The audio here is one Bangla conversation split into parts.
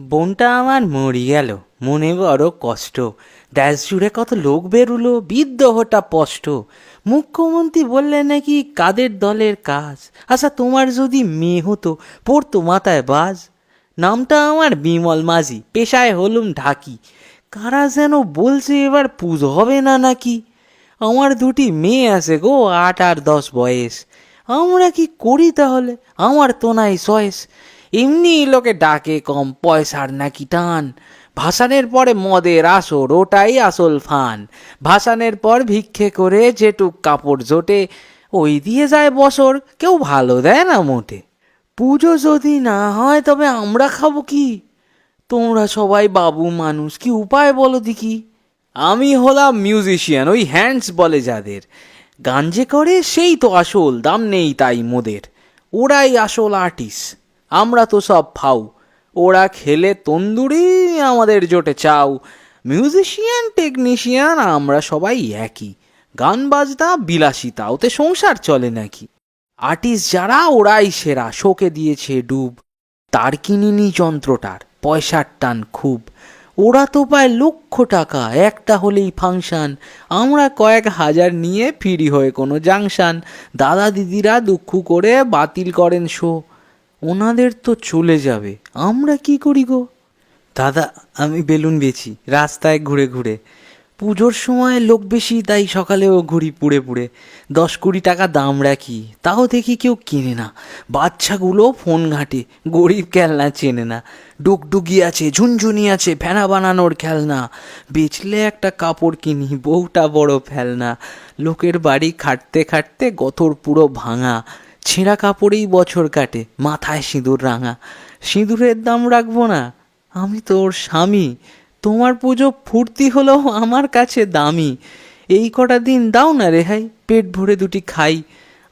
বোনটা আমার মরি গেল, মনে বড় কষ্ট। দেশ জুড়ে কত লোক বেরুলো, বিদ্রোহটা স্পষ্ট। মুখ্যমন্ত্রী বললেন নাকি কাদের দলের কাজ? আচ্ছা তোমার যদি মেয়ে হতো, পড়তো মাথায় বাজ। নামটা আমার বিমল মাঝি, পেশায় হলুম ঢাকি। কারা যেন বলছে এবার পুজো হবে না নাকি? আমার দুটি মেয়ে আছে গো, আট আর দশ বয়স। আমরা কি করি তাহলে? আমার তো নাই চয়েস। এমনি লোকে ডাকে কম পয়সার নাকি টান। ভাসানের পরে মদের আসর, ওটাই আসল ফান। ভাসানের পর ভিক্ষে করে যেটুক কাপড় জোটে, ওই দিয়ে যায় বছর, কেউ ভালো দেয় না মোটে। পুজো যদি না হয়, তবে আমরা খাব কি? তোমরা সবাই বাবু মানুষ, কি উপায় বলো দেখি? আমি হলাম মিউজিশিয়ান ওই হ্যান্ডস বলে যাদের। গান যে করে, সেই তো আসল, দাম নেই তাই মোদের। ওরাই আসল আর্টিস্ট আমরা তো সব ফাউ। ওরা খেলে তন্দুরি আমাদের জোটে চাও মিউজিশিয়ান, টেকনিশিয়ান, আমরা সবাই একই। গান, বাজনা, বিলাসিতা, ওতে সংসার চলে নাকি। আর্টিস্ট যারা, ওরাই সেরা। শোকে দিয়েছে ডুব। তার কিনিনি যন্ত্রটার, পয়সার টান খুব। ওরা তো পায় লক্ষ টাকা, একটা হলেই ফাংশন। আমরা কয়েক হাজার নিয়ে ফিরি হয়ে কোনো জাংশান। দাদা, দিদিরা দুঃখ করে বাতিল করেন শো। ওনাদের তো চলে যাবে। আমরা কি করি গো? দাদা, আমি বেলুন বেচি, রাস্তায় ঘুরে ঘুরে। পুজোর সময় লোক বেশি, তাই সকালেও ঘুরি পুড়ে পুড়ে। দশ কুড়ি টাকা দাম রাখি, তাও দেখি কেউ কিনে না। বাচ্চাগুলো ফোন ঘাটে, গরিব খেলনা চেনে না। ডুগডুগি আছে, ঝুনঝুনি আছে, ফেনা বানানোর খেলনা। বেচলে একটা কাপড় কিনি, বউটা বড় ফেলনা। লোকের বাড়ি খাটতে খাটতে গতর পুরো ভাঙা। ছেঁড়া কাপড়েই বছর কাটে, মাথায় সিঁদুর রাঙা। সিঁদুরের দাম রাখব না, আমি তোর স্বামী। তোমার পুজো ফুর্তি হলেও আমার কাছে দামি। এই কটা দিন দাও না রেহাই পেট ভরে দুটি খাই।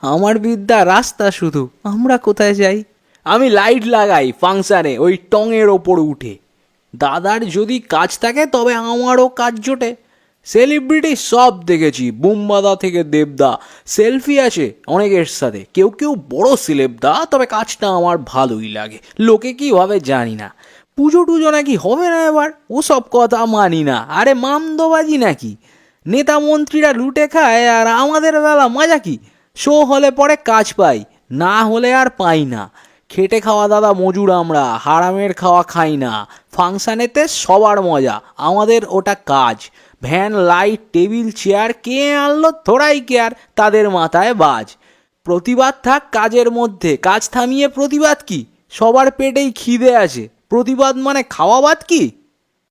আমার বিদ্যা রাস্তা শুধু, আমরা কোথায় যাই? আমি লাইট লাগাই ফাংশানে, ওই টঙের ওপর উঠে। দাদার যদি কাজ থাকে, তবে আমারও কাজ জোটে। সেলিব্রিটি সব দেখেছি, বুম্বাদা থেকে দেবদা। সেলফি আছে অনেকের সাথে, কেউ কেউ বড় সেলেবদা তবে কাজটা আমার ভালোই লাগে। লোকে কি ভাবে জানি না। পুজো টুজো নাকি হবে না এবার? ওসব কথা মানি না। আরে মামদোবাজি নাকি? নেতা মন্ত্রীরা লুটে খায় আর আমাদের বেলা মজা কি? শো হলে পরে কাজ পাই, না হলে আর পাই না। খেটে খাওয়া দাদা মজুর আমরা, হারামের খাওয়া খাই না। ফাংশানেতে সবার মজা, আমাদের ওটা কাজ। ভ্যান, লাইট, টেবিল, চেয়ার, কে আনলো? থোড়াই কেয়ার তাদের মাথায় বাজ। প্রতিবাদ থাক কাজের মধ্যে। কাজ থামিয়ে প্রতিবাদ কি? সবার পেটেই খিদে আছে। প্রতিবাদ মানে খাওয়া বাদ কি?